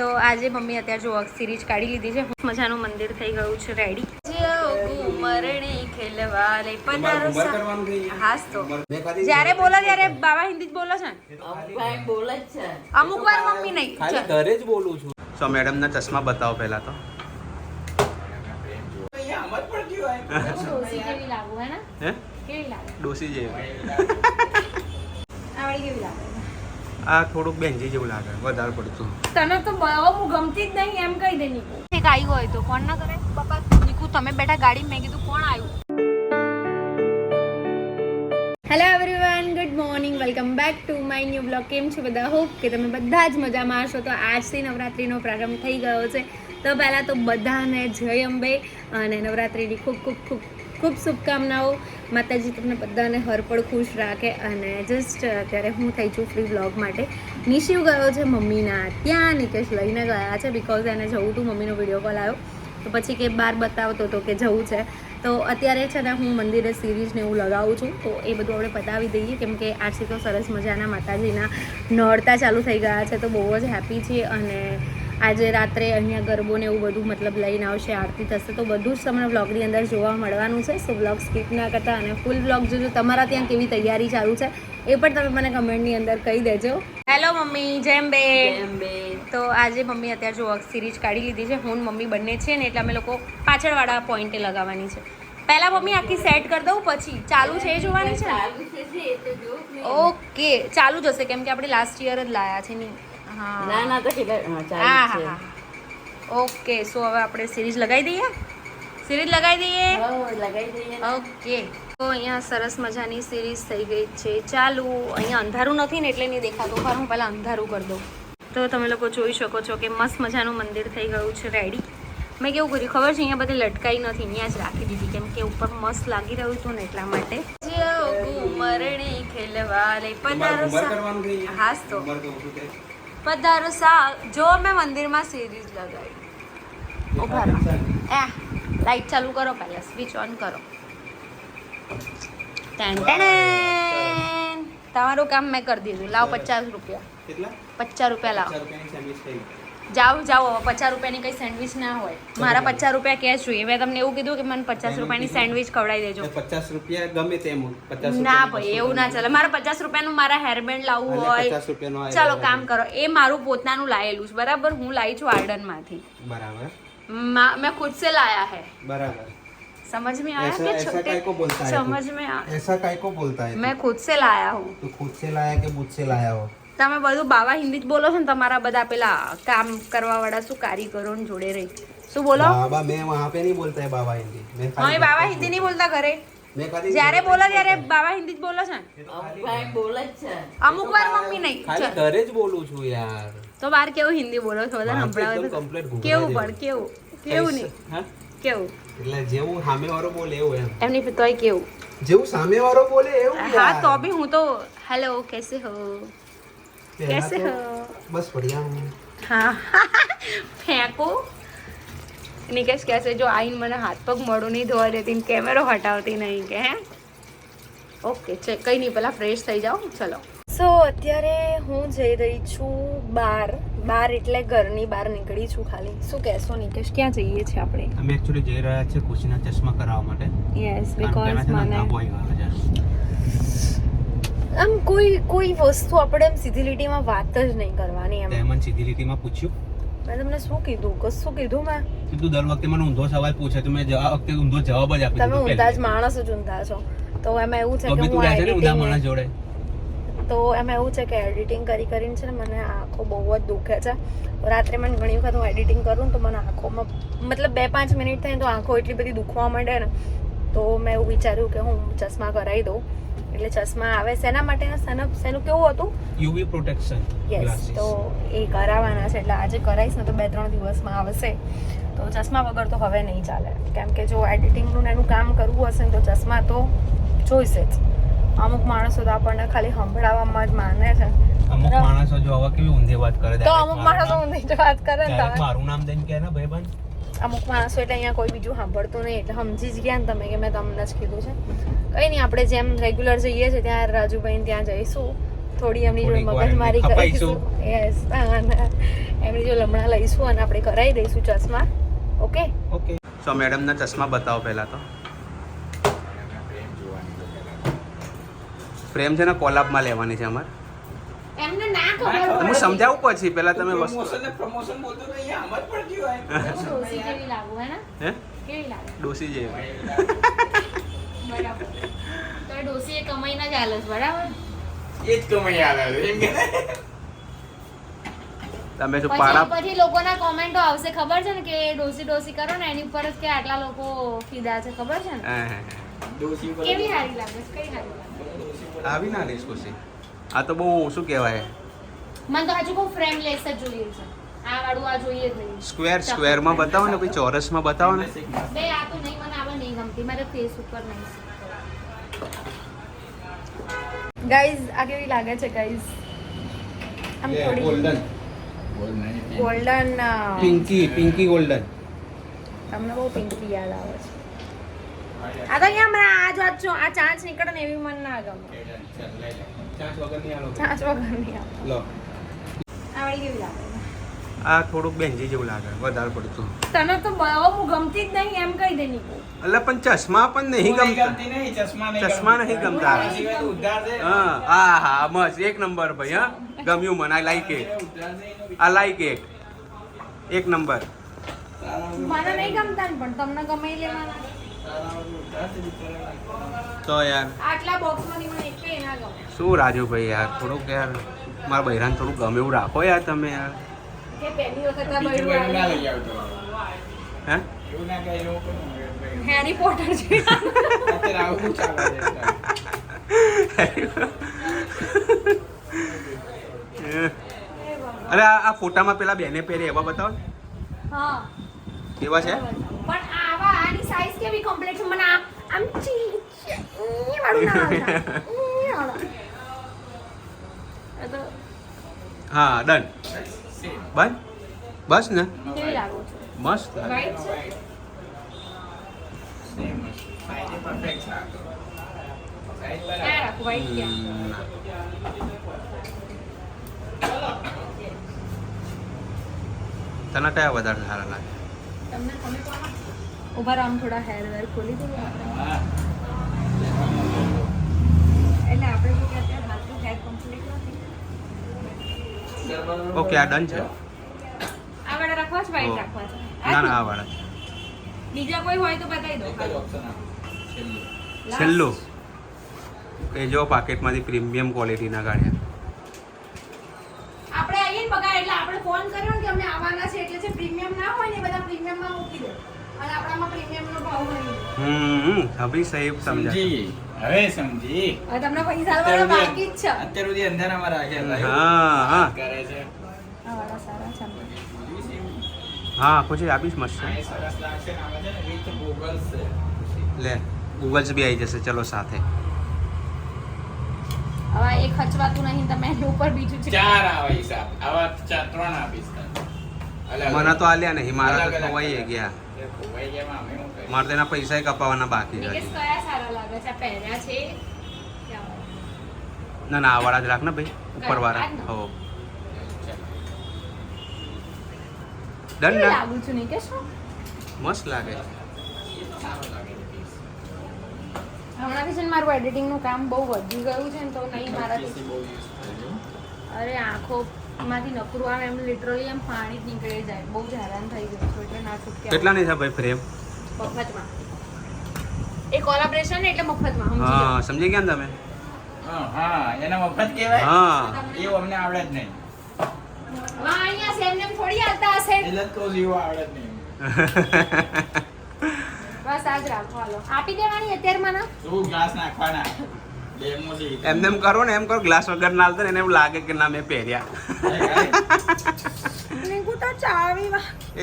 તો આજે મમ્મી અત્યારે જો સિરીજ કાઢી લીધી છે. મજાનું મંદિર થઈ ગયું છે રેડી જ્યારે બોલો ત્યારે બાબા હિન્દી જ બોલો છે ને? બોલે જ છે. અમુક વાર મમ્મી નહીં. ઘરે જ બોલું છું. સો મેડમ ના ચશ્મા બતાવો પહેલા તો. ડોસી જેવું આવડી કેવી લાગે? આ થોડુંક બેનજી જેવું લાગે વધારે પડતું. તને તો બહુ હું ગમતી જ નહીં એમ કહી દે નીકુ. એક આવ્યું હોય તો કોણ ના કરે? પપ્પા નીકુ તમે બેઠા ગાડી મેં કીધું કોણ આવ્યું? Hello everyone good morning welcome back to my new blog કેમ છો બધા? હોપ કે તમે બધા જ મજામાં હશો. તો આજથી નવરાત્રિનો પ્રારંભ થઈ ગયો છે. તો પહેલાં તો બધાને જય અંબે અને નવરાત્રિની ખૂબ ખૂબ ખૂબ ખૂબ શુભકામનાઓ. માતાજી તમને બધાને હરપળ ખુશ રાખે અને જસ્ટ અત્યારે હું થઈ છું ફ્રી બ્લોગ માટે. નિશિવ ગયો છે મમ્મીના, ત્યાં નિકેશ લઈને ગયા છે બિકોઝ એને જવું હતું મમ્મીનો વીડિયો કોલ આવ્યો. તો પછી કે બહાર બતાવતો હતો કે જવું છે. તો અત્યારે છે ને હું મંદિરે સિરીઝને એવું લગાવું છું. તો એ બધું આપણે પતાવી દઈએ. કેમ કે આજથી તો સરસ મજાના માતાજીના નોરતા ચાલુ થઈ ગયા છે. તો બહુ જ હેપી છીએ અને આજે રાત્રે અહીંયા ગરબો ને એવું બધું મતલબ લઈને આવશે આરતી થશે. તો બધું જ તમને બ્લોગની અંદર જોવા મળવાનું છે. સો બ્લોગ સ્કીપ ના કરતા અને ફૂલ બ્લોગ જોજો. તમારા ત્યાં કેવી તૈયારી ચાલુ છે એ પણ તમે મને કમેન્ટની અંદર કહી દેજો. Hello mummy. જેમ બે. તો આજે મમ્મી અત્યારે જો સિરીઝ કાઢી લીધી છે. હું મમ્મી બંને છે ને એટલે અમે લોકો પાછળવાળા પોઈન્ટે લગાવવાની છે. પહેલા મમ્મી આખી સેટ કરી દઉં પછી ચાલુ છે એ જોવાની છે. ઓકે ચાલુ જ હશે કેમ કે આપણે લાસ્ટ યર જ લાયા છે ની ના હા. ના તો હા, હા ઓકે સો હવે આપણે સિરીઝ લગાવી દઈએ? સિરીઝ લગાવી દઈએ? હો, લગાઈ દઈએ. ઓકે. તો અહીંયા સરસ મજાની સિરીઝ થઈ ગઈ છે. ચાલુ. અહીંયા અંધારું નથી ને એટલે નહીં દેખાતું. ખરું હું પહેલાં અંધારું કરી દઉં. તો તમે લોકો જોઈ શકો છો કે મસ્ત મજાનું મંદિર થઈ ગયું છે રેડી મેં કેવું કર્યું? ખબર છે અહીંયા બધી લટકાઈ નથી. અહીંયા જ રાખી દીધી. કેમ કે ઉપર મસ્ત લાગી રહ્યું હતું ને એટલા માટે. મરણે ખેલવા લે પધારો હાસ તો. પધારો સા જો મેં મંદિરમાં સિરીઝ લગાવી. ઊભા રહો. એ લાઈટ ચાલુ કરો પહેલાં સ્વિચ ઓન કરો. તમારું કામ મેં કરી દીધું. લાવ પચાસ રૂપિયા. પચાસ રૂપિયા લાવ. પચાસ રૂપિયાની sandwich થઈ. જાઓ જાઓ હવે પચાસ રૂપિયાની કઈ સેન્ડવિચ ના હોય મારા પચાસ રૂપિયા કેશ જોઈએ મેં તમને એવું કીધું કે મને પચાસ રૂપિયાની સેન્ડવિચ ખવડાવી દેજો એટલે પચાસ રૂપિયા ગમે તેમ હોય. પચાસ ના રૂપિયાની ભાઈ વસ્તુ એવું ના ચાલે મારા પચાસ રૂપિયાનું મારા હેરબેન્ડ લાવવું એટલે હોય પચાસ રૂપિયાનો આ ચાલો એવો કામ કરો એ મારું પોતાનું લાયેલું છે બરાબર હું લાવી છું આર્ડનમાંથી બરાબર મા- મેં ખુદ से लाया है बराबर समझ में आया ऐसा कि ऐसा छोटे काय को बोलता है तू? समझ में आ- ऐसा काय को बोलता है मैं खुद से लाया हूँ तू खुद से लाया कि मुझ से लाया हो તમે બધું બાવા હિન્દી જ બોલો છો ને તમારા બધા પેલા કામ કરવા વાળા શું કારીગરો જોડે રહી. શું બોલો? બાબા મેં વહાં પે નહીં બોલતા હે બાબા હિન્દી. મેં ખાલી બાબા હિન્દી નહીં બોલતા ઘરે. જ્યારે બોલો ત્યારે બાવા હિન્દી જ બોલો છે ભાઈ બોલે જ છે. અમુક વાર મમ્મી નહીં ખાલી ઘરે જ બોલું છું યાર. તો બાર કેવું હિન્દી બોલો છો? બધા સંભળાવો કેવું પણ કેવું? કેવું નહીં? કેવું? એટલે જેવું સામેવાળો બોલે એવું એમ. એમની તોય કેવું? જેવું સામેવાળો બોલે એવું હા તો બી હું તો હેલો કેસે હો? कैसे તો हो બસ बढ़िया હું હા ફેંકો નિકેશ કહેશે જો આઈને મને હાથ પગ મોડું નહીં ધોવા દેતી ને કેમેરો હટાવતી નહીં કે હે ઓકે છે કંઈ નહીં પહેલાં ફ્રેશ થઈ જાઓ ચલો સો અત્યારે હું જઈ રહી છું બાર બાર એટલે ઘરની બહાર નીકળી છું ખાલી શું કહેશો નિકેશ ક્યાં જઈએ છીએ આપણે અમે એકચ્યુઅલી જઈ રહ્યા છીએ ખુશીના ચશ્મા કરાવવા માટે યસ કારણ કે એના બીકોઝ છે ને મને ધાબો આવ્યો છે આમ કોઈ કોઈ વસ્તુ આપણે એમ સીધી લીટીમાં વાત જ નહીં કરવાની એમ. મને સીધી લીટીમાં પૂછ્યું? મેં તમને શું કીધું? કશું કીધું મેં? કીધું દર વખતે મને ઊંધો સવાલ પૂછે તો મેં આ વખતે ઊંધો જવાબ જ આપી તમે ઊંધા જ. માણસ જ ઊંધા છો. તો એમાં એવું છે કે હું ઊંધા માણસ જોડે? તો એમાં એવું છે કે એડિટિંગ કરી કરીને છે ને મને આંખો બહુ જ દુખે છે. રાત્રે મને ઘણી વખત હું એડિટિંગ કરું તો મને આંખોમાં મતલબ બે પાંચ મિનિટ થાય તો આંખો એટલી બધી દુખવા માંડે ને તો મેં એવું વિચાર્યું કે હું ચશ્મા કરાવી દઉં. એટલે ચશ્મા આવે શેના માટે સનપ શેનું કેવું હતું? યુવી પ્રોટેક્શન યસ તો એ કરાવવાના છે. એટલે આજે કરાવીશ ને તો બે ત્રણ દિવસમાં આવશે. તો ચશ્મા વગર તો હવે નહીં ચાલે. કેમ કે જો એડિટિંગનું ને એનું કામ કરવું હશે ને તો ચશ્મા તો જોઈશે જ. અમુક માણસો તો આપણને ખાલી સંભળાવવામાં જ માને છે. અમુક માણસો જો આવા કેવી ઊંધી વાત કરે તો અમુક માણસો ઊંધી વાત કરે ને મારું નામ દઈને કહે ને ભાઈબંધ અમુક માણસો એટલે અહીંયા કોઈ બીજું સાંભળતું નહીં એટલે સમજી જ ગયા ને તમે કે મેં તમને જ કીધું છે. કંઈ નહીં આપણે જેમ રેગ્યુલર જઈએ છીએ ત્યાં રાજુભાઈ ત્યાં જઈશું. થોડી એમની જોડે મગજમારી કરીશું. યસ એમની જો લમણા લઈશું અને આપણે કરાવી દઈશું ચશ્મા. ઓકે ઓકે સો મેડમના ચશ્મા બતાવો પહેલા તો. ફ્રેમ છે ને કોલાબમાં લેવાની છે અમારે. હું સમજાવું પછી પેલા તમે વસ્તુ પ્રમોશન બોલતો તો અહીંયા આમ જ પડતી હોય. ડોસી જેવી લાગુ હે ને? કેવી લાગે? ડોસી જેવી. બરાબર. તો ડોસી એ કમાઈને જ આલે બરાબર? એ જ કમાઈ આવે એમ કે તમે જો પારા પછી લોકોના કોમેન્ટો આવશે ખબર છે ને કે ડોસી ડોસી કરો ને એની ઉપર જ કે આટલા લોકો ફીદા છે ખબર છે ને? હે, હે, હે. ડોસી પર કેવી હારી લાગે કઈ હારી લાગે આવી ના ખુશી આ તો બહુ શું કહેવાય? મને તો હજુ બહુ ફ્રેમલેસ જ જોઈએ છે. આ વાળું આ જોઈએ જ નહીં. સ્ક્વેર સ્ક્વેરમાં બતાવો ને કોઈ ચોરસમાં બતાવો ને. બે આ તો નહીં મને આવા નહીં ગમતી. મારે ફેસ ઉપર નહીં. ગાઈઝ આ કેવી લાગે છે ગાઈઝ આમ થોડી golden golden pinky pinky golden તમને બહુ પિંકી યાદ આવે છે. આ તો અહીંયા હમણાં આ જ વાત છો આ ચાંચ નીકળે ને એવી મને ના ગમે. ચાંચ વગરની આવે લો. આ કેવી લાગે? આ થોડુંક બેંજી જેવું લાગે વધારે પડતું. તને તો બહુ હું ગમતી જ નહીં એમ કહી દે નીકુ. એટલે પણ ચશ્મા પણ નહીં ગમતા. નહીં ચશ્મા નહીં ચશ્મા નહીં ગમતા. હા હા હા મસ્ત એક નંબર ભાઈ હા. ગમ્યું મને આઈ લાઈક એનો આ લાઈક એક એક નંબર. મને નહીં ગમતા પણ તમને ગમે લેવાના તો યાર. આટલા બોક્સમાંથી મને એક ના ગમે. શું રાજુભાઈ યાર થોડુંક યાર. મારા બૈરાને થોડું ગમે એવું રાખો યાર તમે યાર હેરી પોટર છે અરે આ ફોટામાં પેલા બેને પહેરે એવા બતાવો. હા. એવા છે? પણ આવા આની સાઈઝ કેવી કમ્પ્લીટ મને આમ ચી વાળું ના આવે. ઈ વાળું. આ તો હા ડન બસ બસ ને? મસ્ત તો. તને કયા વધારે સારા લાગે? ઊભા રામ થોડા હેર વેર ખોલી દઈએ હા. એટલે આપણે જો કે હાલ હાથનું હેર કમ્પ્લીટ નથી. ઓકે આ ડન છે. આ વાળા રાખવા છે વાઈટ રાખવા છે? ના ના આ વાળા બીજા કોઈ હોય તો બતાવી દો. છેલ્લું. છેલ્લું? એ જો પાકેટમાંથી પ્રીમિયમ ક્વોલિટીના કાઢ્યા આપણે આવીએ ને બગા એટલે આપણે ફોન કર્યો ને કે અમે આવવાના છે એટલે જે પ્રીમિયમ ના હોય ને બધા પ્રીમિયમમાં મૂકી દો. અને આપણામાં પ્રીમિયમનો ભાવ નહીં. હમ અભી સાહેબ સમજાય સમજી હવે સમજી. તમને પૈસા વાળા બાકી જ છે. અત્યાર સુધી અંધારામાં રાખેલા હા હા. કરે છે. આ વાળા સારા છે. હા પછી આપીશ મસ્ત. લે ગૂગલ્સ બી આવી જશે ચલો સાથે. હવે એ ખચવાતું નહીં તમે ઉપર બીજું ચાર આવે હિસાબ આવા ચાર ત્રણ આપીશ તને. અલગ અલગ. મને તો આલ્યા નહીં મારા તો ગયા. મારે તેના પૈસા કપાવવાના બાકી છે. કયા સારા લાગે છે? પહેર્યા છે? ના ના આવાળા જ રાખ ને ભાઈ. ઉપર વાળા? હો. ડન લાગુ છું નિકેશ? હું? મસ્ત લાગે. લાગે છે હમણાંથી છે ને મારું એડિટિંગનું કામ બહુ વધી ગયું છે ને તો નહીં મારાથી. અરે આંખો માંથી નકરું આવે એમ લિટરલી એમ પાણી જ નીકળી જાય. બહુ જ હેરાન થઈ ગયું છું એટલે ના છૂટકે કેટલા નહીં છે ભાઈ ફ્રેમ મફતમાં. એ કોલાબરેશન એટલે મફતમાં હા સમજી ગયા ને તમે? હા, હા એના મફત કહેવાય? હા. એવું અમને આવડે જ નહીં. વાહ, અહીંયા થોડી આવતા હશે. એટલે જ કહું આવડે જ નહીં. બસ આજ રાખો હાલો. આપી દેવાની અત્યારમાં મને? શું ગ્લાસ નાખવાના? ડેમોથી. એમને એમ કરો ને એમ કરો ગ્લાસ વગર ના હાલતા ને એને એવું લાગે કે ના મેં પહેર્યા. નીકુ તો ચાવી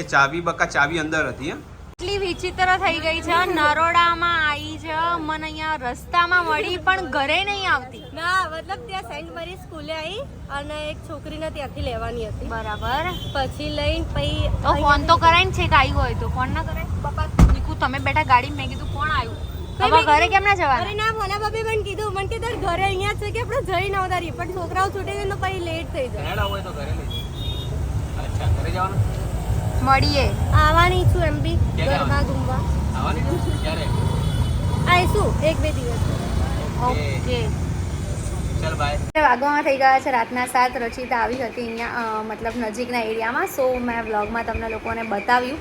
એ ચાવી બકા ચાવી અંદર હતી હે. એટલી વિચિત્ર થઈ ગઈ છે નરોડામાં આવી છે મને અહીંયા રસ્તામાં મળી પણ ઘરે નહીં આવતી. ના મતલબ ત્યાં સેન્ટ મેરી સ્કૂલે આવી અને એક છોકરીને ત્યાંથી લેવાની હતી. બરાબર. પછી લઈને પછી ફોન તો કરાય ને છે કે આવ્યું હોય તો. ફોન ના કરાય. પપ્પા નીકુ તમે બેઠા ગાડી મેં કીધું કોણ આવ્યું? હવે ઘરે કેમ ના અરે ના મોના બાપે પણ કીધું મને કે તાર ઘરે અહીંયા છે કે આપણે જઈ ન ઉતારી પણ છોકરાઓ છૂટે છે તો પછી લેટ થઈ જાય. હેડ હોય તો ઘરે લઈ અચ્છા ઘરે જવાનું? મળીએ. આવવાની છું એમ બી ગરબા ઘૂમવા. આવવાની છે? ક્યારે? આવીશું એક બે દિવસ. ઓકે. વાગવામાં થઈ ગયા છે, રાતના સાત રચિતા આવી હતી અહીંયા મતલબ નજીકના એરિયામાં. સો મેં વ્લોગમાં તમને લોકોને બતાવ્યું.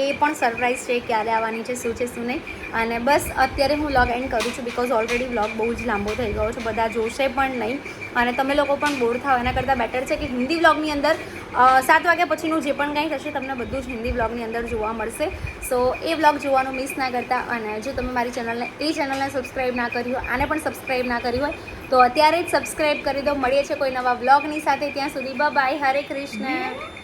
એ પણ સરપ્રાઈઝ છે ક્યારે આવવાની છે, શું છે, શું નહીં. અને બસ અત્યારે હું વ્લોગ એન્ડ કરું છું બિકોઝ ઓલરેડી વ્લોગ બહુ જ લાંબો થઈ ગયો છે, બધા જોશે પણ નહીં. અને તમે લોકો પણ બોર થાવ એના કરતાં બેટર છે કે હિન્દી વ્લોગની અંદર સાત વાગ્યા પછીનું જે પણ કંઈ થશે, તમને બધું જ હિન્દી વ્લોગની અંદર જોવા મળશે. સો એ વ્લોગ જોવાનું મિસ ના કરતા. અને જો તમે મારી ચેનલને, એ ચેનલને સબસ્ક્રાઈબ ના કરી હોય, આને પણ સબસ્ક્રાઈબ ના કરી હોય તો અત્યારે જ સબસ્ક્રાઈબ કરી દો. મળીએ છીએ કોઈ નવા વ્લોગની સાથે. ત્યાં સુધી બાય હરે કૃષ્ણ.